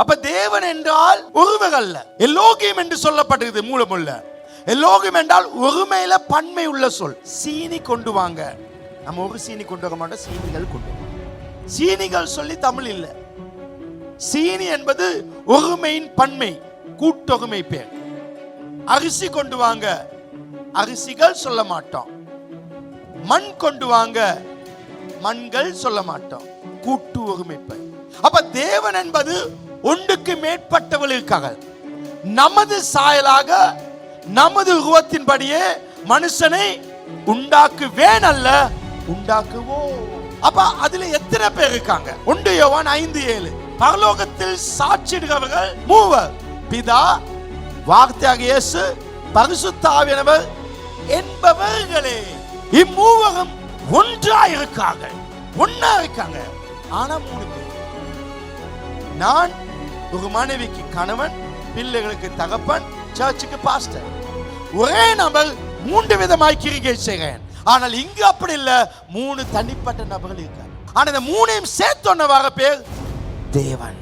அப்ப தேவன் என்றால் ஒருவர் எல்லோகியம் என்று சொல்லப்பட்டிருக்கு மூலமுள்ள. எல்லோகியம் என்றால் ஒருமையில பன்மை உள்ள சொல். சீனி கொண்டு வாங்க. நம்ம ஒரு சீனி கொண்டு வர மாட்டோம் சீனிகள் கொண்டு சீனிகள் சொல்லி தமிழ் இல்ல. சீனி என்பது ஒருமையின் பன்மை கூட்டொருமை பேர். அரிசி கொண்டு வாங்க. அரிசிகள் சொல்ல மாட்டோம். மண் கொண்டு வாங்க. மண்கள் சொல்ல மாட்டோம். கூட்டு ஒருமைப்பை அப்ப தேவன் என்பது ஒன்றுக்கு மேற்பட்டவர்களுக்காக நமது சாயலாக நமது உருவத்தின்படியே மனுஷனை உண்டாக்குவேன் அல்ல உண்டாக்குவோ அப்ப அதுல எத்தனை பேர் இருக்காங்க? ஒன்று யோவான் ஐந்து ஏழு. பரலோகத்தில் சாட்சிடுகிறவர்கள் மூவர். பிதா வார்த்தையாக இயேசு பரிசுத்தாவியனவர் என்பவர்களே. இம்மூவரும் ஒன்றா இருக்காங்க ஒன்னா இருக்காங்க. ஆனா மூணு பேர். நான் ஒரு மனைவிக்கு கணவன் பிள்ளைகளுக்கு தகப்பன் சர்ச்சுக்கு பாஸ்டர். ஒரே நபர் மூன்று விதமாய் கிரிகை செய்கிறேன். ஆனால் இங்கு அப்படி இல்ல. மூணு தனிப்பட்ட நபர்கள் இருக்காங்க ஆனா இந்த மூணையும் சேர்த்தொன்ன வர பேர் தேவன்.